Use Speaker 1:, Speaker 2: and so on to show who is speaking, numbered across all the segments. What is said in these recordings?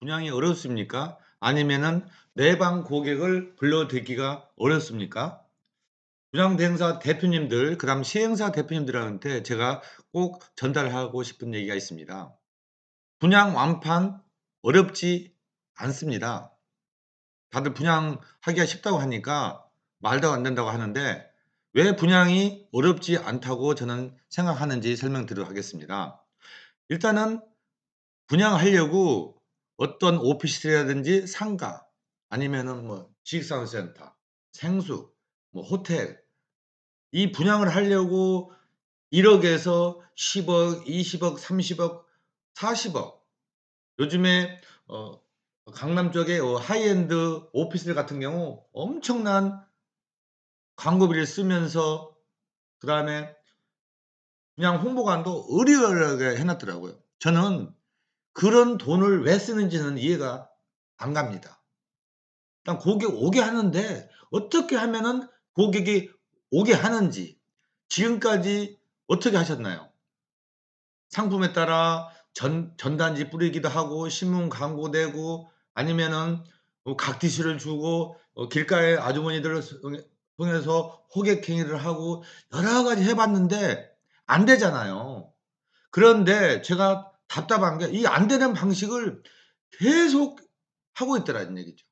Speaker 1: 분양이 어렵습니까? 아니면은 매방 고객을 불러들이기가 어렵습니까? 분양 대행사 대표님들 그 다음 시행사 대표님들한테 제가 꼭 전달하고 싶은 얘기가 있습니다. 분양 완판 어렵지 않습니다. 다들 분양하기가 쉽다고 하니까 말도 안 된다고 하는데 왜 분양이 어렵지 않다고 저는 생각하는지 설명드리도록 하겠습니다. 일단은 분양하려고 어떤 오피스라든지 상가 아니면은 뭐 지식산업센터, 생수, 뭐 호텔 이 분양을 하려고 1억에서 10억, 20억, 30억, 40억 요즘에 어 강남 쪽에 어 하이엔드 오피스텔 같은 경우 엄청난 광고비를 쓰면서 그 다음에 그냥 홍보관도 으리으리하게 해 놨더라고요. 저는 그런 돈을 왜 쓰는지는 이해가 안 갑니다. 일단 고객 오게 하는데 어떻게 하면은 고객이 오게 하는지 지금까지 어떻게 하셨나요? 상품에 따라 전 전단지 뿌리기도 하고 신문 광고 내고 아니면은 뭐 각티슈를 주고 어 길가에 아주머니들을 통해서 호객 행위를 하고 여러 가지 해 봤는데 안 되잖아요. 그런데 제가 답답한 게 이 안 되는 방식을 계속 하고 있더라는 얘기죠.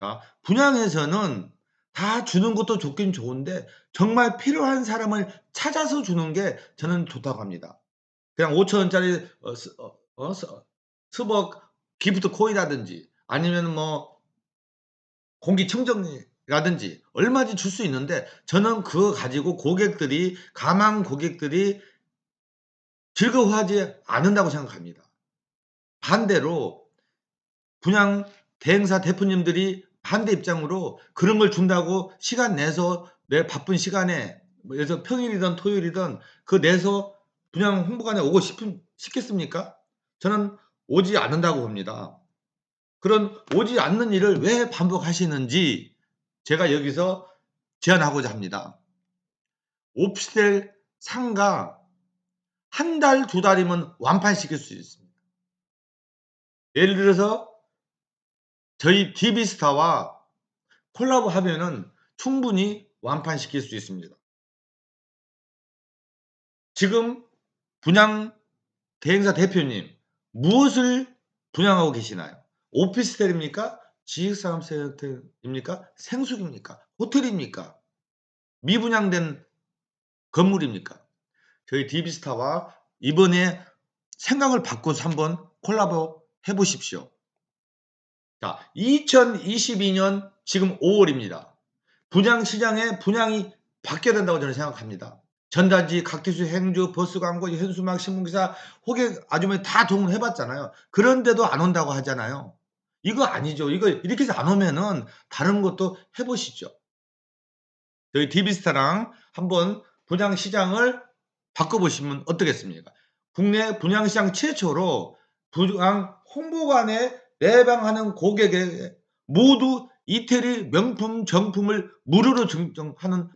Speaker 1: 아 분양에서는 다 주는 것도 좋긴 좋은데 정말 필요한 사람을 찾아서 주는 게 저는 좋다고 합니다. 그냥 5천 원짜리 어 스 어 어스 스벅 기프트 코인이라든지 아니면은 뭐 공기청정기라든지 얼마든지 줄 수 있는데 저는 그거 가지고 고객들이 가망 고객들이 즐거워하지 않는다고 생각합니다. 반대로 분양 대행사 대표님들이 반대 입장으로 그런 걸 준다고 시간 내서 내 바쁜 시간에 뭐 예를 평일이든 토요일이든 그 내서 분양 홍보관에 오고 싶은 싶겠습니까? 저는 오지 않는다고 봅니다. 그런 오지 않는 일을 왜 반복하시는지 제가 여기서 제안하고자 합니다. 오피스텔 상가 한 달, 두 달이면 완판시킬 수 있습니다. 예를 들어서 저희 DB스타와 콜라보 하면은 충분히 완판시킬 수 있습니다. 지금 분양 대행사 대표님 무엇을 분양하고 계시나요? 오피스텔입니까? 지식산업센터입니까? 생수입니까? 호텔입니까? 미분양된 건물입니까? 저희 DB스타와 이번에 생각을 바꿔서 한번 콜라보 해 보십시오. 자, 2022년 지금 5월입니다. 분양 시장에 분양이 바뀌어야 된다고 저는 생각합니다. 전단지, 각기수, 행주, 버스 광고, 현수막, 신문기사, 호객 아주머니 다 동원 해 봤잖아요. 그런데도 안 온다고 하잖아요. 이거 아니죠. 이거 이렇게 해서 안 오면은 다른 것도 해 보시죠. 저희 DB스타랑 한번 분양 시장을 바꿔 보시면 어떻겠습니까? 국내 분양 시장 최초로 분양 홍보관에 내방하는 고객에게 모두 이태리 명품 정품을 무료로 증정하는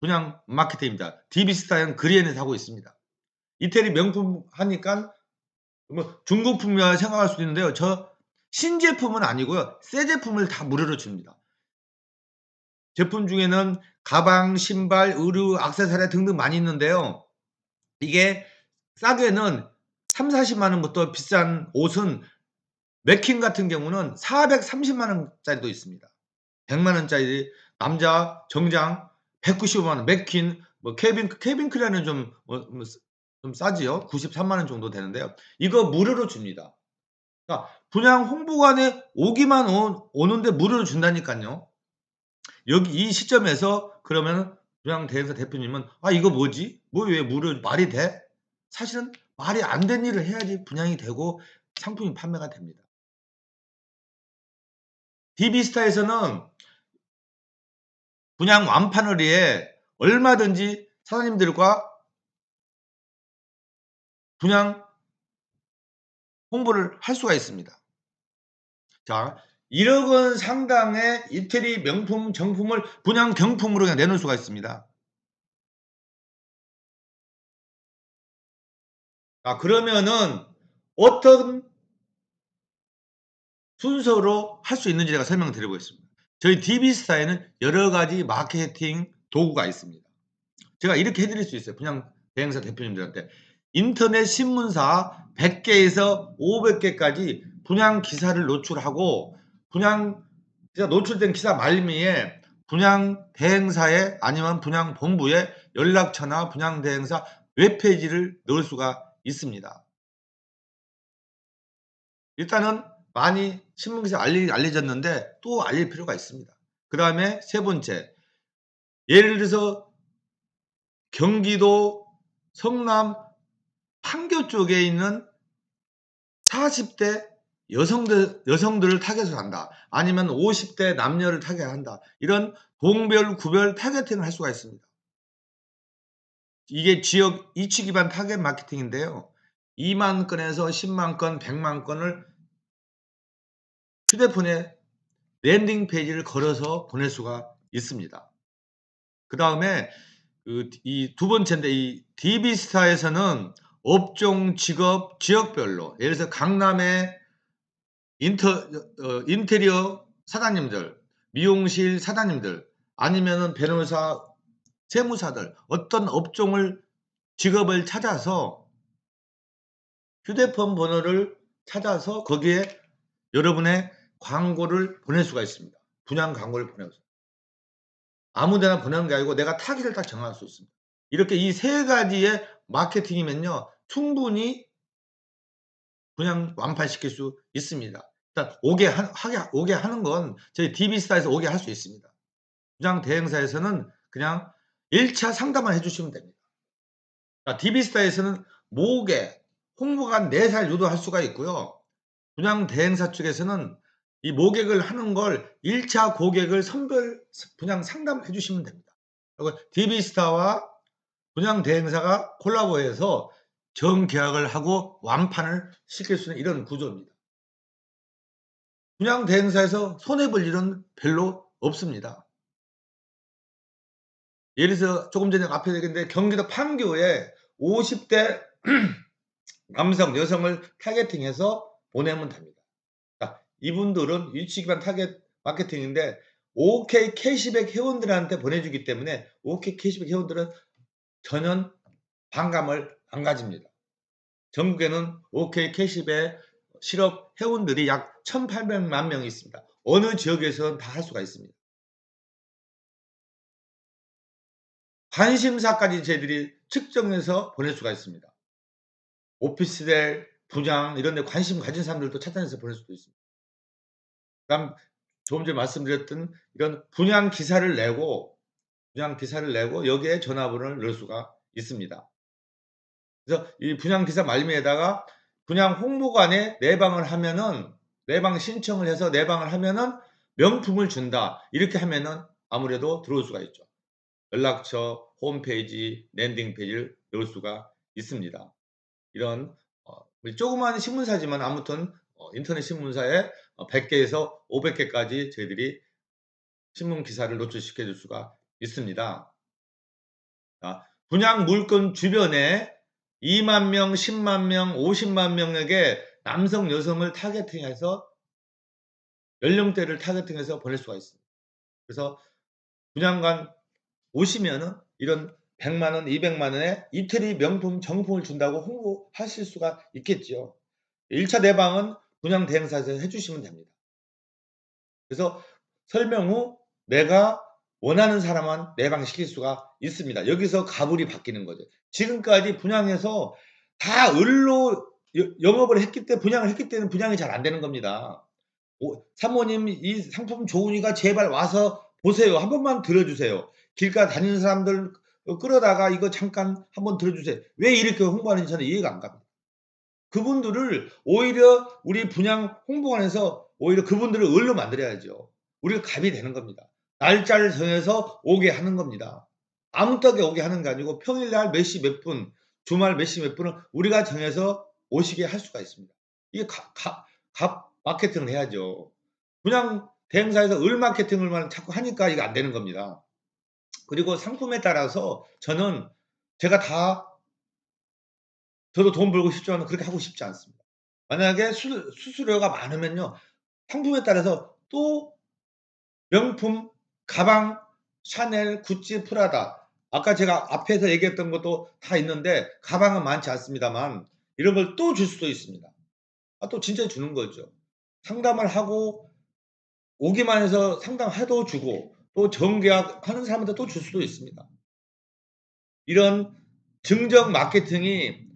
Speaker 1: 분양 마케팅입니다. DB스타는 그리엔에서 하고 있습니다. 이태리 명품 하니까 뭐 중고품이라 생각할 수도 있는데요. 저 신제품은 아니고요. 새 제품을 다 무료로 줍니다. 제품 중에는 가방, 신발, 의류, 액세서리 등등 많이 있는데요. 이게 싸게는 3,40만 원부터 비싼 옷은 맥킨 같은 경우는 430만 원짜리도 있습니다. 100만 원짜리 남자 정장 195만 원, 맥킨 뭐 케빈 케빈 클레는 좀어뭐좀 싸지요. 93만 원 정도 되는데요. 이거 무료로 줍니다. 그러니까 분양 홍보관에 오기만 오, 오는데 무료로 준다니까요. 여기 이 시점에서 그러면 분양 대행사 대표님은 아 이거 뭐지? 뭐 왜 무료 말이 돼? 사실은 말이 안 된 일을 해야지 분양이 되고 상품이 판매가 됩니다. DB스타에서는 분양 완판을 위해 얼마든지 사장님들과 분양 홍보를 할 수가 있습니다. 자, 1억 원 상당의 이태리 명품 정품을 분양 경품으로 그냥 내놓을 수가 있습니다. 자, 그러면은 어떤 순서로 할 수 있는지 제가 설명드려 보겠습니다. 저희 DB스타에는 여러 가지 마케팅 도구가 있습니다. 제가 이렇게 해 드릴 수 있어요. 분양 대행사 대표님들한테. 인터넷 신문사 100개에서 500개까지 분양 기사를 노출하고 분양 노출된 기사 말미에 분양 대행사에 아니면 분양 본부에 연락처나 분양 대행사 웹페이지를 넣을 수가 있습니다. 일단은 많이 신문기사 알리, 알려졌는데 또 알릴 필요가 있습니다. 그 다음에 세 번째, 예를 들어서 경기도 성남 판교 쪽에 있는 40대 여성들, 여성들을 타겟으로 한다. 아니면 50대 남녀를 타겟한다. 이런 동별, 구별 타겟팅을 할 수가 있습니다. 이게 지역 이치 기반 타겟 마케팅인데요. 2만 건에서 10만 건, 100만 건을 휴대폰에 랜딩 페이지를 걸어서 보낼 수가 있습니다. 그 다음에 그이두 번째인데 이 DB스타에서는 업종, 직업, 지역별로 예를 들어서 강남의 인터, 어, 인테리어 사장님들, 미용실 사장님들, 아니면은 변호사, 세무사들 어떤 업종을 직업을 찾아서 휴대폰 번호를 찾아서 거기에 여러분의 광고를 보낼 수가 있습니다. 분양 광고를 보내서 아무 데나 보내는 게 아니고 내가 타깃을 딱 정할 수 있습니다. 이렇게 이 세 가지의 마케팅이면요 충분히 그냥 완판시킬 수 있습니다. 일단 오게 하, 하게 오게 하는 건 저희 DB스타에서 오게 할 수 있습니다. 분양 대행사에서는 그냥 1차 상담만 해주시면 됩니다. DB스타에서는 모게 홍보관 4살 유도할 수가 있고요. 분양 대행사 쪽에서는 이 모객을 하는 걸 1차 고객을 선별 분양 상담해 주시면 됩니다. 그리고 DB스타와 분양 대행사가 콜라보해서 정계약을 하고 완판을 시킬 수 있는 이런 구조입니다. 분양 대행사에서 손해볼 일은 별로 없습니다. 예를 들어서 조금 전에 앞에 얘기했는데 경기도 판교에 50대 남성, 여성을 타겟팅해서 보내면 됩니다. 자, 이분들은 위치 기반 타겟 마케팅인데 OK 캐시백 회원들한테 보내주기 때문에 OK 캐시백 회원들은 전혀 반감을 안 가집니다. 전국에는 OK 캐시백 실업 회원들이 약 1,800만 명이 있습니다. 어느 지역에서는 다 할 수가 있습니다. 관심사까지 저희들이 측정해서 보낼 수가 있습니다. 오피스텔, 분양 이런 데 관심 가진 사람들도 찾아내서 보낼 수도 있습니다. 그다음 조금 전에 말씀드렸던 이런 분양 기사를 내고 분양 기사를 내고 여기에 전화번호를 넣을 수가 있습니다. 그래서 이 분양 기사 말미에다가 분양 홍보관에 내방을 하면은 내방 신청을 해서 내방을 하면은 명품을 준다. 이렇게 하면은 아무래도 들어올 수가 있죠. 연락처, 홈페이지, 랜딩 페이지를 넣을 수가 있습니다. 이런 어, 조그마한 신문사지만 아무튼 어, 인터넷 신문사에 100개에서 어, 500개까지 저희들이 신문 기사를 노출시켜 줄 수가 있습니다. 자, 분양 물건 주변에 2만 명, 10만 명, 50만 명에게 남성, 여성을 타겟팅해서 연령대를 타겟팅해서 보낼 수가 있습니다. 그래서 분양관 오시면은 이런 100만 원, 200만 원에 이태리 명품 정품을 준다고 홍보하실 수가 있겠죠. 1차 내방은 분양 대행사에서 해주시면 됩니다. 그래서 설명 후 내가 원하는 사람만 내방시킬 수가 있습니다. 여기서 가불이 바뀌는 거죠. 지금까지 분양에서 다 을로 영업을 했기 때문에 분양을 했기 때문에 분양이 잘 안 되는 겁니다. 오, 사모님 이 상품 좋으니까 제발 와서 보세요. 한 번만 들어주세요. 길가 다니는 사람들 끌어다가 이거 잠깐 한번 들어주세요. 왜 이렇게 홍보하는지 저는 이해가 안 갑니다. 그분들을 오히려 우리 분양 홍보관에서 오히려 그분들을 을로 만들어야죠. 우리가 갑이 되는 겁니다. 날짜를 정해서 오게 하는 겁니다. 아무 떡에 오게 하는 게 아니고 평일날 몇 시 몇 분, 주말 몇 시 몇 분을 우리가 정해서 오시게 할 수가 있습니다. 이게 가, 가, 갑 마케팅을 해야죠. 그냥 대행사에서 을 마케팅을만 자꾸 하니까 이게 안 되는 겁니다. 그리고 상품에 따라서 저는 제가 다 저도 돈 벌고 싶지만 그렇게 하고 싶지 않습니다. 만약에 수, 수수료가 많으면요. 상품에 따라서 또 명품 가방, 샤넬, 구찌, 프라다 아까 제가 앞에서 얘기했던 것도 다 있는데 가방은 많지 않습니다만 이런 걸 또 줄 수도 있습니다. 아 또 진짜 주는 거죠. 상담을 하고 오기만 해서 상담해도 주고 또 정계약 하는 사람한테 또 줄 수도 있습니다. 이런 증정 마케팅이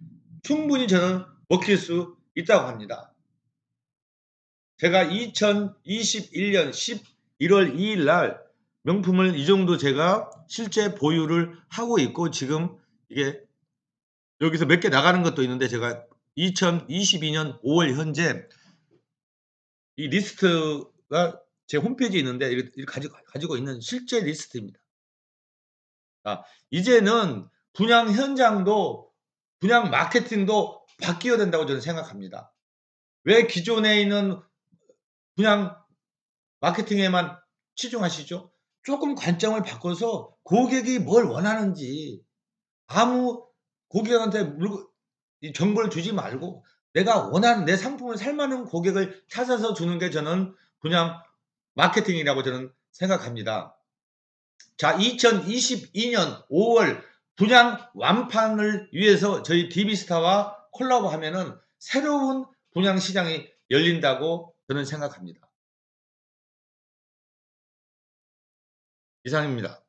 Speaker 1: 충분히 저는 먹힐 수 있다고 합니다. 제가 2021년 11월 2일 날 명품을 이 정도 제가 실제 보유를 하고 있고 지금 이게 여기서 몇 개 나가는 것도 있는데 제가 2022년 5월 현재 이 리스트가 제 홈페이지에 있는데 이렇게 가지고, 가지고 있는 실제 리스트입니다. 아, 이제는 분양 현장도 분양 마케팅도 바뀌어야 된다고 저는 생각합니다. 왜 기존에 있는 분양 마케팅에만 치중하시죠? 조금 관점을 바꿔서 고객이 뭘 원하는지 아무 고객한테 정보를 주지 말고 내가 원하는 내 상품을 살 만한 고객을 찾아서 주는 게 저는 분양 마케팅이라고 저는 생각합니다. 자, 2022년 5월 분양 완판을 위해서 저희 DB스타와 콜라보 하면은 새로운 분양 시장이 열린다고 저는 생각합니다. 이상입니다.